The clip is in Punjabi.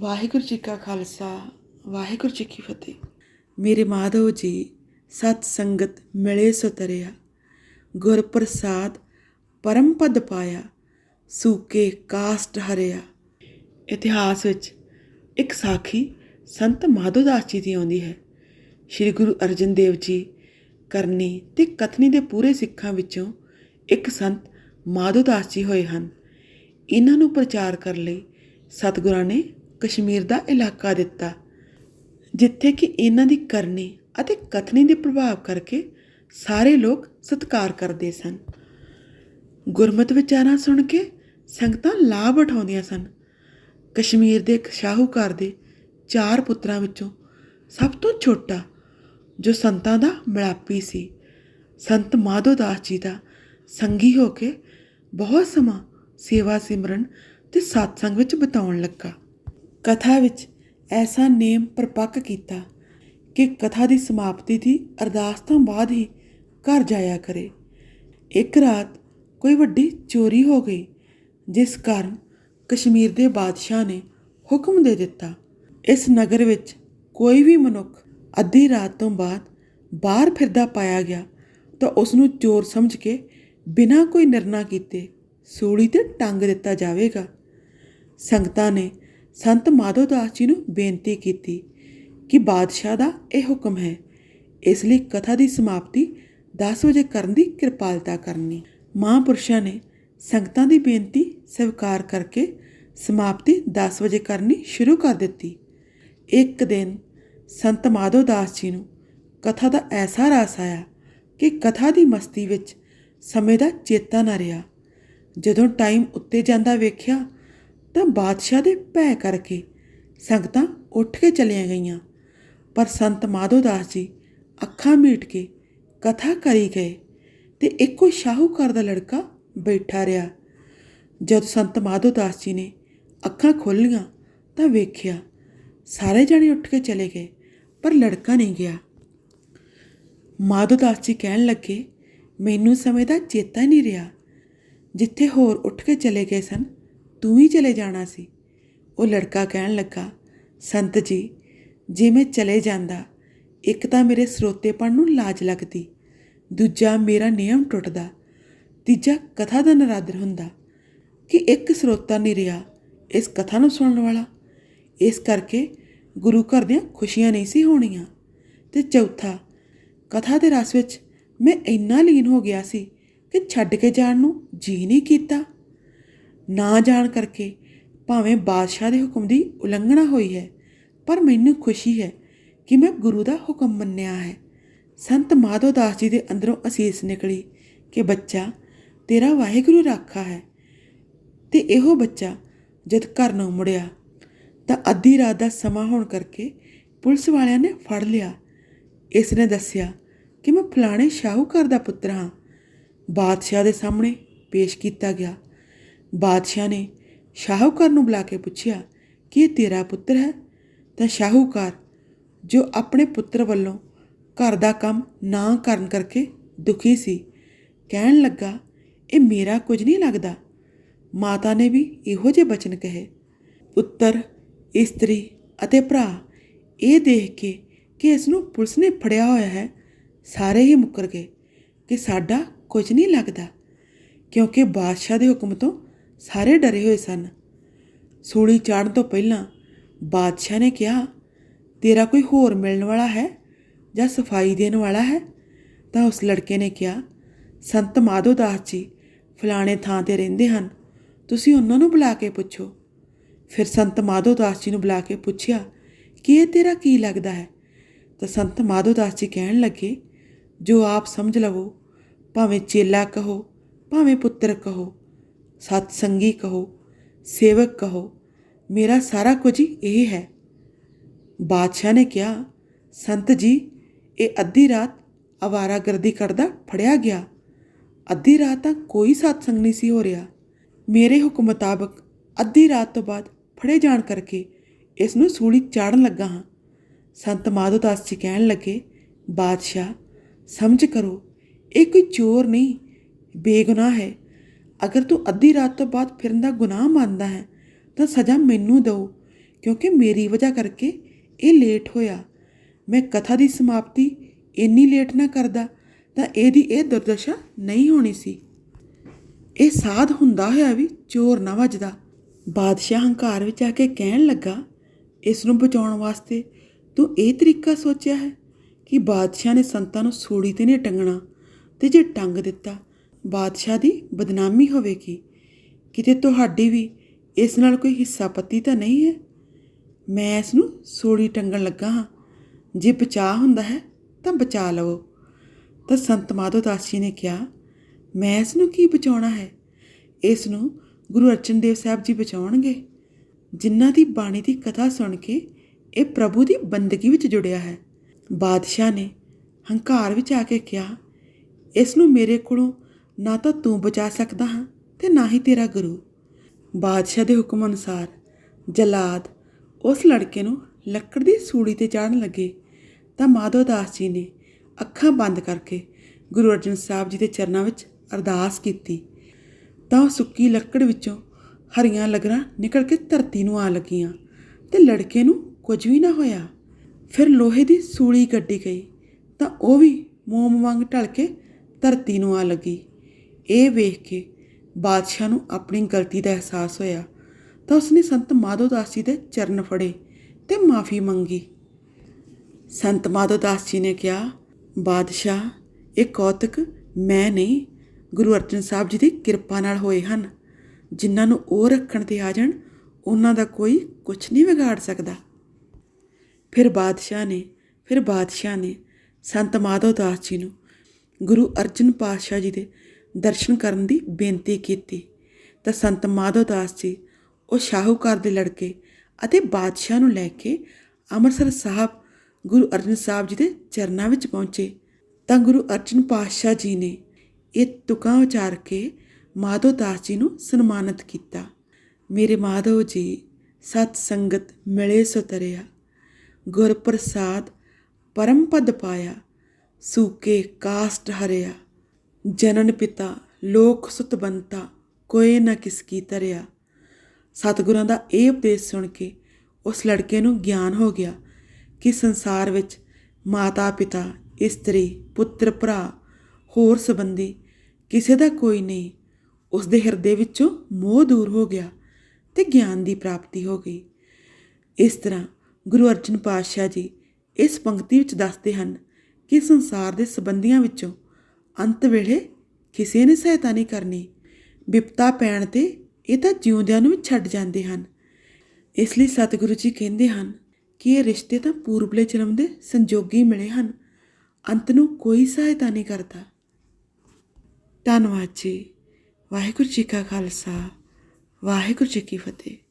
ਵਾਹਿਗੁਰੂ ਜੀ ਕਾ ਖਾਲਸਾ, ਵਾਹਿਗੁਰੂ ਜੀ ਕੀ ਫਤਿਹ। ਮੇਰੇ ਮਾਧਵ ਜੀ, ਸਤ ਸੰਗਤ ਮਿਲੇ ਸੋ ਤਰਿਆ। ਗੁਰ ਪ੍ਰਸਾਦ ਪਰਮ ਪਦ ਪਾਇਆ, ਸੂਕੇ ਕਾਸਟ ਹਰਿਆ। ਇਤਿਹਾਸ ਵਿੱਚ ਇੱਕ ਸਾਖੀ ਸੰਤ ਮਾਧੋਦਾਸ ਜੀ ਦੀ ਆਉਂਦੀ ਹੈ। ਸ੍ਰੀ ਗੁਰੂ ਅਰਜਨ ਦੇਵ ਜੀ, ਕਰਨੀ ਤੇ ਕਥਨੀ ਦੇ ਪੂਰੇ ਸਿੱਖਾਂ ਵਿੱਚੋਂ ਇੱਕ ਸੰਤ ਮਾਧੋ ਦਾਸ ਜੀ ਹੋਏ ਹਨ। ਇਹਨਾਂ ਨੂੰ ਪ੍ਰਚਾਰ ਕਰਨ ਲਈ ਸਤਿਗੁਰਾਂ ਨੇ ਕਸ਼ਮੀਰ ਦਾ ਇਲਾਕਾ ਦਿੱਤਾ, ਜਿੱਥੇ ਕਿ ਇਹਨਾਂ ਦੀ ਕਰਨੀ ਅਤੇ ਕਥਨੀ ਦੇ ਪ੍ਰਭਾਵ ਕਰਕੇ ਸਾਰੇ ਲੋਕ ਸਤਿਕਾਰ ਕਰਦੇ ਸਨ। ਗੁਰਮਤ ਵਿਚਾਰਾਂ ਸੁਣ ਕੇ ਸੰਗਤਾਂ ਲਾਭ ਉਠਾਉਂਦੀਆਂ ਸਨ। ਕਸ਼ਮੀਰ ਦੇ ਇੱਕ ਸ਼ਾਹੂਕਾਰ ਦੇ ਚਾਰ ਪੁੱਤਰਾਂ ਵਿੱਚੋਂ ਸਭ ਤੋਂ ਛੋਟਾ, ਜੋ ਸੰਤਾਂ ਦਾ ਮਿਲਾਪੀ ਸੀ, ਸੰਤ ਮਾਧੋ ਦਾਸ ਜੀ ਦਾ ਸੰਗੀ ਹੋ ਕੇ ਬਹੁਤ ਸਮਾਂ ਸੇਵਾ ਸਿਮਰਨ ਤੇ ਸਤਸੰਗ ਵਿੱਚ ਬਿਤਾਉਣ ਲੱਗਾ। ਕਥਾ ਵਿੱਚ ਐਸਾ ਨੇਮ ਪ੍ਰਪੱਕ ਕੀਤਾ ਕਿ ਕਥਾ ਦੀ ਸਮਾਪਤੀ ਦੀ ਅਰਦਾਸ ਤੋਂ ਬਾਅਦ ਹੀ ਘਰ ਜਾਇਆ ਕਰੇ। ਇੱਕ ਰਾਤ ਕੋਈ ਵੱਡੀ ਚੋਰੀ ਹੋ ਗਈ, ਜਿਸ ਕਾਰਨ ਕਸ਼ਮੀਰ ਦੇ ਬਾਦਸ਼ਾਹ ਨੇ ਹੁਕਮ ਦੇ ਦਿੱਤਾ, ਇਸ ਨਗਰ ਵਿੱਚ ਕੋਈ ਵੀ ਮਨੁੱਖ ਅੱਧੀ ਰਾਤ ਤੋਂ ਬਾਅਦ ਬਾਹਰ ਫਿਰਦਾ ਪਾਇਆ ਗਿਆ ਤਾਂ ਉਸ ਨੂੰ ਚੋਰ ਸਮਝ ਕੇ ਬਿਨਾਂ ਕੋਈ ਨਿਰਣਾ ਕੀਤੇ ਸੂਲੀ ਤੇ ਟੰਗ ਦਿੱਤਾ ਜਾਵੇਗਾ। ਸੰਗਤਾਂ ਨੇ ਸੰਤ ਮਾਧੋਦਾਸ ਜੀ ਨੂੰ ਬੇਨਤੀ ਕੀਤੀ ਕਿ ਬਾਦਸ਼ਾਹ ਦਾ ਇਹ ਹੁਕਮ ਹੈ। ਇਸ ਲਈ ਕਥਾ ਦੀ ਸਮਾਪਤੀ 10 ਵਜੇ ਕਰਨ ਦੀ ਕਿਰਪਾਲਤਾ ਕਰਨੀ। ਮਹਾਂਪੁਰਸ਼ਾਂ ਨੇ ਸੰਗਤਾਂ ਦੀ ਬੇਨਤੀ ਸਵੀਕਾਰ ਕਰਕੇ ਸਮਾਪਤੀ 10 ਵਜੇ ਕਰਨੀ ਸ਼ੁਰੂ ਕਰ ਦਿੱਤੀ। ਇੱਕ ਦਿਨ ਸੰਤ ਮਾਧੋ ਦਾਸ ਜੀ ਨੂੰ ਕਥਾ ਦਾ ਐਸਾ ਰਸ ਆਇਆ ਕਿ ਕਥਾ ਦੀ ਮਸਤੀ ਵਿੱਚ ਸਮੇਂ ਦਾ ਚੇਤਾ ਨਾ ਰਿਹਾ। ਜਦੋਂ ਟਾਈਮ ਉੱਤੇ ਜਾਂਦਾ ਵੇਖਿਆ ਤਾਂ ਬਾਦਸ਼ਾਹ ਦੇ ਭੈ ਕਰਕੇ ਸੰਗਤਾਂ ਉੱਠ ਕੇ ਚਲੀਆਂ ਗਈਆਂ। ਪਰ ਸੰਤ ਮਾਧੋ ਦਾਸ ਜੀ ਅੱਖਾਂ ਮੀਟ ਕੇ ਕਥਾ ਕਰੀ ਗਏ ਤੇ ਇੱਕੋ ਸ਼ਾਹੂਕਾਰ ਦਾ ਲੜਕਾ ਬੈਠਾ ਰਿਹਾ। ਜਦ ਸੰਤ ਮਾਧੋ ਦਾਸ ਜੀ ਨੇ ਅੱਖਾਂ ਖੋਲ੍ਹੀਆਂ ਤਾਂ ਵੇਖਿਆ ਸਾਰੇ ਜਣੇ ਉੱਠ ਕੇ ਚਲੇ ਗਏ, ਪਰ ਲੜਕਾ ਨਹੀਂ ਗਿਆ। ਮਾਧੋਦਾਸ ਜੀ ਕਹਿਣ ਲੱਗੇ, ਮੈਨੂੰ ਸਮੇਂ ਦਾ ਚੇਤਾ ਹੀ ਨਹੀਂ ਰਿਹਾ। ਜਿੱਥੇ ਹੋਰ ਉੱਠ ਕੇ ਚਲੇ ਗਏ ਸਨ ਤੂੰ ਹੀ ਚਲੇ ਜਾਣਾ ਸੀ। ਉਹ ਲੜਕਾ ਕਹਿਣ ਲੱਗਾ, ਸੰਤ ਜੀ, ਜੇ ਮੈਂ ਚਲੇ ਜਾਂਦਾ, ਇੱਕ ਤਾਂ ਮੇਰੇ ਸਰੋਤੇਪਣ ਨੂੰ ਲਾਜ ਲੱਗਦੀ, ਦੂਜਾ ਮੇਰਾ ਨਿਯਮ ਟੁੱਟਦਾ, ਤੀਜਾ ਕਥਾ ਦਾ ਨਰਾਦਰ ਹੁੰਦਾ। ਕਿ ਇੱਕ ਸਰੋਤਾ ਨਹੀਂ ਰਿਹਾ ਇਸ ਕਥਾ ਨੂੰ ਸੁਣਨ ਵਾਲਾ। ਇਸ ਕਰਕੇ ਗੁਰੂ ਘਰ ਦੀਆਂ ਖੁਸ਼ੀਆਂ ਨਹੀਂ ਸੀ ਹੋਣੀਆਂ। ਤੇ ਚੌਥਾ, ਕਥਾ ਦੇ ਰਸ ਵਿੱਚ ਮੈਂ ਇੰਨਾ ਲੀਨ ਹੋ ਗਿਆ ਸੀ ਕਿ ਛੱਡ ਕੇ ਜਾਣ ਨੂੰ ਜੀ ਨਹੀਂ ਕੀਤਾ। ਨਾ ਜਾਣ ਕਰਕੇ ਭਾਵੇਂ ਬਾਦਸ਼ਾਹ ਦੇ ਹੁਕਮ ਦੀ ਉਲੰਘਣਾ ਹੋਈ ਹੈ, ਪਰ ਮੈਨੂੰ ਖੁਸ਼ੀ ਹੈ ਕਿ ਮੈਂ ਗੁਰੂ ਦਾ ਹੁਕਮ ਮੰਨਿਆ ਹੈ। ਸੰਤ ਮਾਧੋਦਾਸ ਜੀ ਦੇ ਅੰਦਰੋਂ ਅਸੀਸ ਨਿਕਲੀ ਕਿ ਬੱਚਾ, ਤੇਰਾ ਵਾਹਿਗੁਰੂ ਰਾਖਾ ਹੈ। ਤੇ ਇਹੋ ਬੱਚਾ ਜਦ ਘਰ ਨੂੰ ਮੁੜਿਆ, ਤਾਂ ਅੱਧੀ ਰਾਤ ਦਾ ਸਮਾਂ ਹੋਣ ਕਰਕੇ ਪੁਲਿਸ ਵਾਲਿਆਂ ਨੇ ਫੜ ਲਿਆ। ਇਸ ਨੇ ਦੱਸਿਆ ਕਿ ਮੈਂ ਫਲਾਣੇ ਸ਼ਾਹੂਕਾਰ ਦਾ ਪੁੱਤਰ ਹਾਂ। ਬਾਦਸ਼ਾਹ ਦੇ ਸਾਹਮਣੇ ਪੇਸ਼ ਕੀਤਾ ਗਿਆ। ਬਾਦਸ਼ਾਹ ਨੇ ਸ਼ਾਹੂਕਾਰ ਨੂੰ ਬੁਲਾ ਕੇ ਪੁੱਛਿਆ, ਕਿ ਇਹ ਤੇਰਾ ਪੁੱਤਰ ਹੈ? ਤਾਂ ਸ਼ਾਹੂਕਾਰ, ਜੋ ਆਪਣੇ ਪੁੱਤਰ ਵੱਲੋਂ ਘਰ ਦਾ ਕੰਮ ਨਾ ਕਰਨ ਕਰਕੇ ਦੁਖੀ ਸੀ। ਕਹਿਣ ਲੱਗਾ, ਇਹ ਮੇਰਾ ਕੁਝ ਨਹੀਂ ਲੱਗਦਾ। ਮਾਤਾ ਨੇ ਵੀ ਇਹੋ ਜਿਹੇ ਬਚਨ ਕਹੇ। ਪੁੱਤਰ, ਇਸਤਰੀ ਅਤੇ ਭਰਾ, ਇਹ ਦੇਖ ਕੇ ਕਿ ਇਸ ਨੂੰ ਪੁਲਿਸ ਨੇ ਫੜਿਆ ਹੋਇਆ ਹੈ, ਸਾਰੇ ਹੀ ਮੁੱਕਰ ਗਏ ਕਿ ਸਾਡਾ ਕੁਝ ਨਹੀਂ ਲੱਗਦਾ। ਕਿਉਂਕਿ ਬਾਦਸ਼ਾਹ ਦੇ ਹੁਕਮ ਤੋਂ ਸਾਰੇ ਡਰੇ ਹੋਏ ਸਨ। ਸੂਲੀ ਚਾੜਨ ਤੋਂ ਪਹਿਲਾਂ ਬਾਦਸ਼ਾਹ ਨੇ ਕਿਹਾ, ਤੇਰਾ ਕੋਈ ਹੋਰ ਮਿਲਣ ਵਾਲਾ ਹੈ ਜਾਂ ਸਫ਼ਾਈ ਦੇਣ ਵਾਲਾ ਹੈ? ਤਾਂ ਉਸ ਲੜਕੇ ਨੇ ਕਿਹਾ, ਸੰਤ ਮਾਧੋ ਦਾਸ ਜੀ, ਫਲਾਣੇ ਥਾਂ ਤੇ ਰਹਿੰਦੇ ਹਨ। ਤੁਸੀਂ ਉਹਨਾਂ ਨੂੰ ਬੁਲਾ ਕੇ ਪੁੱਛੋ। ਫਿਰ ਸੰਤ ਮਾਧੋ ਦਾਸ ਜੀ ਨੂੰ ਬੁਲਾ ਕੇ ਪੁੱਛਿਆ, ਕਿ ਇਹ ਤੇਰਾ ਕੀ ਲੱਗਦਾ ਹੈ? ਤਾਂ ਸੰਤ ਮਾਧੋ ਦਾਸ ਜੀ ਕਹਿਣ ਲੱਗੇ, ਜੋ ਆਪ ਸਮਝ ਲਵੋ, ਭਾਵੇਂ ਚੇਲਾ ਕਹੋ, ਭਾਵੇਂ ਪੁੱਤਰ ਕਹੋ ਸਤਸੰਗੀ ਕਹੋ, ਸੇਵਕ ਕਹੋ, ਮੇਰਾ ਸਾਰਾ ਕੁਝ ਹੀ ਇਹ ਹੈ। ਬਾਦਸ਼ਾਹ ਨੇ ਕਿਹਾ, ਸੰਤ ਜੀ, ਇਹ ਅੱਧੀ ਰਾਤ ਅਵਾਰਾਗਰਦੀ ਕਰਦਾ ਫੜਿਆ ਗਿਆ। ਅੱਧੀ ਰਾਤ ਤੱਕ ਕੋਈ ਸਤਸੰਗ ਨਹੀਂ ਸੀ ਹੋ ਰਿਹਾ। ਮੇਰੇ ਹੁਕਮ ਮੁਤਾਬਕ ਅੱਧੀ ਰਾਤ ਤੋਂ ਬਾਅਦ ਫੜੇ ਜਾਣ ਕਰਕੇ ਇਸ ਨੂੰ ਸੂਲੀ ਚਾੜਨ ਲੱਗਾ ਹਾਂ। ਸੰਤ ਮਾਧੋਦਾਸ ਜੀ ਕਹਿਣ ਲੱਗੇ, ਬਾਦਸ਼ਾਹ, ਸਮਝ ਕਰੋ, ਇਹ ਕੋਈ ਚੋਰ ਨਹੀਂ, ਬੇਗੁਨਾਹ ਹੈ। ਅਗਰ ਤੂੰ ਅੱਧੀ ਰਾਤ ਤੋਂ ਬਾਅਦ ਫਿਰਨ ਦਾ ਗੁਨਾਹ ਮੰਨਦਾ ਹੈ, ਤਾਂ ਸਜ਼ਾ ਮੈਨੂੰ ਦਿਓ, ਕਿਉਂਕਿ ਮੇਰੀ ਵਜ੍ਹਾ ਕਰਕੇ ਇਹ ਲੇਟ ਹੋਇਆ। ਮੈਂ ਕਥਾ ਦੀ ਸਮਾਪਤੀ ਇੰਨੀ ਲੇਟ ਨਾ ਕਰਦਾ, ਤਾਂ ਇਹਦੀ ਇਹ ਦੁਰਦਸ਼ਾ ਨਹੀਂ ਹੋਣੀ ਸੀ। ਇਹ ਸਾਧ ਹੁੰਦਾ ਹੋਇਆ ਵੀ ਚੋਰ ਨਾ ਵੱਜਦਾ। ਬਾਦਸ਼ਾਹ ਹੰਕਾਰ ਵਿੱਚ ਆ ਕੇ ਕਹਿਣ ਲੱਗਾ, ਇਸ ਨੂੰ ਬਚਾਉਣ ਵਾਸਤੇ ਤੂੰ ਇਹ ਤਰੀਕਾ ਸੋਚਿਆ ਹੈ ਕਿ ਬਾਦਸ਼ਾਹ ਨੇ ਸੰਤਾਂ ਨੂੰ ਸੂੜੀ ਤੇ ਨਹੀਂ ਟੰਗਣਾ ਤੇ ਜੇ ਟੰਗ ਦਿੱਤਾ ਬਾਦਸ਼ਾਹ ਦੀ ਬਦਨਾਮੀ ਹੋਵੇਗੀ। ਕਿਤੇ ਤੁਹਾਡੀ ਵੀ ਇਸ ਨਾਲ ਕੋਈ ਹਿੱਸਾ ਪੱਤੀ ਤਾਂ ਨਹੀਂ ਹੈ? ਮੈਂ ਇਸ ਨੂੰ ਸੂਲੀ ਟੰਗਣ ਲੱਗਾ ਹਾਂ। ਜੇ ਬਚਾ ਹੁੰਦਾ ਹੈ, ਤਾਂ ਬਚਾ ਲਵੋ। ਤਾਂ ਸੰਤ ਮਾਧੋ ਦਾਸ ਜੀ ਨੇ ਕਿਹਾ, ਮੈਂ ਇਸ ਨੂੰ ਕੀ ਬਚਾਉਣਾ ਹੈ? ਇਸ ਨੂੰ ਗੁਰੂ ਅਰਜਨ ਦੇਵ ਸਾਹਿਬ ਜੀ ਬਚਾਉਣਗੇ। ਜਿਨ੍ਹਾਂ ਦੀ ਬਾਣੀ ਦੀ ਕਥਾ ਸੁਣ ਕੇ ਇਹ ਪ੍ਰਭੂ ਦੀ ਬੰਦਗੀ ਵਿੱਚ ਜੁੜਿਆ ਹੈ। ਬਾਦਸ਼ਾਹ ਨੇ ਹੰਕਾਰ ਵਿੱਚ ਆ ਕੇ ਕਿਹਾ, ਇਸ ਨੂੰ ਮੇਰੇ ਕੋਲੋਂ ਨਾ ਤਾਂ ਤੂੰ ਬਚਾ ਸਕਦਾ ਹਾਂ ਤੇ ਨਾ ਹੀ ਤੇਰਾ ਗੁਰੂ। ਬਾਦਸ਼ਾਹ ਦੇ ਹੁਕਮ ਅਨੁਸਾਰ ਜਲਾਦ ਉਸ ਲੜਕੇ ਨੂੰ ਲੱਕੜ ਦੀ ਸੂਲੀ ਤੇ ਚਾੜਨ ਲੱਗੇ। ਤਾਂ ਮਾਧੋ ਦਾਸ ਜੀ ਨੇ ਅੱਖਾਂ ਬੰਦ ਕਰਕੇ ਗੁਰੂ ਅਰਜਨ ਸਾਹਿਬ ਜੀ ਦੇ ਚਰਨਾਂ ਵਿੱਚ ਅਰਦਾਸ ਕੀਤੀ। ਤਾਂ ਉਹ ਸੁੱਕੀ ਲੱਕੜ ਵਿੱਚੋਂ ਹਰੀਆਂ ਲਗਰਾਂ ਨਿਕਲ ਕੇ ਧਰਤੀ ਨੂੰ ਆ ਲੱਗੀਆਂ ਤੇ ਲੜਕੇ ਨੂੰ ਕੁਝ ਵੀ ਨਾ ਹੋਇਆ। ਫਿਰ ਲੋਹੇ ਦੀ ਸੂਲੀ ਕੱਢੀ ਗਈ ਤਾਂ ਉਹ ਵੀ ਮੋਮ ਵਾਂਗ ਢਲ ਕੇ ਧਰਤੀ ਨੂੰ ਆ ਲੱਗੀ। ਇਹ ਵੇਖ ਕੇ ਬਾਦਸ਼ਾਹ ਨੂੰ ਆਪਣੀ ਗਲਤੀ ਦਾ ਅਹਿਸਾਸ ਹੋਇਆ ਤਾਂ ਉਸਨੇ ਸੰਤ ਮਾਧੋ ਦਾਸ ਜੀ ਦੇ ਚਰਨ ਫੜੇ ਤੇ ਮਾਫੀ ਮੰਗੀ। ਸੰਤ ਮਾਧੋ ਦਾਸ ਜੀ ਨੇ ਕਿਹਾ, ਬਾਦਸ਼ਾਹ, ਇਹ ਕੌਤਕ ਮੈਂ ਨਹੀਂ, ਗੁਰੂ ਅਰਜਨ ਸਾਹਿਬ ਜੀ ਦੀ ਕਿਰਪਾ ਨਾਲ ਹੋਏ ਹਨ। ਜਿਨ੍ਹਾਂ ਨੂੰ ਉਹ ਰੱਖਣ ਤੇ ਆ ਜਾਣ, ਉਹਨਾਂ ਦਾ ਕੋਈ ਕੁਝ ਨਹੀਂ ਵਿਗਾੜ ਸਕਦਾ। ਫਿਰ ਬਾਦਸ਼ਾਹ ਨੇ, ਫਿਰ ਬਾਦਸ਼ਾਹ ਨੇ ਸੰਤ ਮਾਧੋ ਦਾਸ ਜੀ ਨੂੰ ਗੁਰੂ ਅਰਜਨ ਪਾਤਸ਼ਾਹ ਜੀ ਦੇ ਦਰਸ਼ਨ ਕਰਨ ਦੀ ਬੇਨਤੀ ਕੀਤੀ। ਤਾਂ ਸੰਤ ਮਾਧੋ ਦਾਸ ਜੀ ਉਹ ਸ਼ਾਹੂਕਾਰ ਦੇ ਲੜਕੇ ਅਤੇ ਬਾਦਸ਼ਾਹ ਨੂੰ ਲੈ ਕੇ ਅੰਮ੍ਰਿਤਸਰ ਸਾਹਿਬ ਗੁਰੂ ਅਰਜਨ ਸਾਹਿਬ ਜੀ ਦੇ ਚਰਨਾਂ ਵਿੱਚ ਪਹੁੰਚੇ। ਤਾਂ ਗੁਰੂ ਅਰਜਨ ਪਾਤਸ਼ਾਹ ਜੀ ਨੇ ਇਹ ਤੁਕਾਂ ਉਚਾਰ ਕੇ ਮਾਧੋ ਦਾਸ ਜੀ ਨੂੰ ਸਨਮਾਨਿਤ ਕੀਤਾ। ਮੇਰੇ ਮਾਧੋ ਜੀ, ਸਤ ਸੰਗਤ ਮਿਲੇ ਸੋ ਤਰਿਆ, ਗੁਰ ਪ੍ਰਸਾਦ ਪਰਮ ਪਦ ਪਾਇਆ, ਸੂਕੇ ਕਾਸਟ ਹਰਿਆ ਜਨਨ ਪਿਤਾ, ਲੋਕ ਸੁਤ ਬੰਤਾ ਕੋਏ ਨਾ ਕਿਸ ਕੀ ਤਰਿਆ। ਸਤਿਗੁਰਾਂ ਦਾ ਇਹ ਉਪਦੇਸ਼ ਸੁਣ ਕੇ ਉਸ ਲੜਕੇ ਨੂੰ ਗਿਆਨ ਹੋ ਗਿਆ ਕਿ ਸੰਸਾਰ ਵਿੱਚ ਮਾਤਾ ਪਿਤਾ ਇਸਤਰੀ, ਪੁੱਤਰ, ਭਰਾ, ਹੋਰ ਸੰਬੰਧੀ ਕਿਸੇ ਦਾ ਕੋਈ ਨਹੀਂ। ਉਸ ਦੇ ਹਿਰਦੇ ਵਿੱਚੋਂ ਮੋਹ ਦੂਰ ਹੋ ਗਿਆ ਤੇ ਗਿਆਨ ਦੀ ਪ੍ਰਾਪਤੀ ਹੋ ਗਈ। ਇਸ ਤਰ੍ਹਾਂ ਗੁਰੂ ਅਰਜਨ ਪਾਤਸ਼ਾਹ ਜੀ ਇਸ ਪੰਕਤੀ ਵਿੱਚ ਦੱਸਦੇ ਹਨ ਕਿ ਸੰਸਾਰ ਦੇ ਸੰਬੰਧੀਆਂ ਵਿੱਚੋਂ ਅੰਤ ਵੇਲੇ ਕਿਸੇ ਨੇ ਸਹਾਇਤਾ ਨਹੀਂ ਕਰਨੀ। ਵਿਪਤਾ ਪੈਣ ਤੇ ਇਹ ਤਾਂ ਜਿਉਂਦਿਆਂ ਨੂੰ ਵੀ ਛੱਡ ਜਾਂਦੇ ਹਨ। ਇਸ ਲਈ ਸਤਿਗੁਰੂ ਜੀ ਕਹਿੰਦੇ ਹਨ ਕਿ ਇਹ ਰਿਸ਼ਤੇ ਤਾਂ ਪੂਰਬਲੇ ਜਨਮ ਦੇ ਸੰਜੋਗੀ ਮਿਲੇ ਹਨ। ਅੰਤ ਨੂੰ ਕੋਈ ਸਹਾਇਤਾ ਨਹੀਂ ਕਰਦਾ। ਧੰਨਵਾਦ ਜੀ। ਵਾਹਿਗੁਰੂ ਜੀ ਕਾ ਖਾਲਸਾ। ਵਾਹਿਗੁਰੂ ਜੀ ਕੀ ਫਤਿਹ।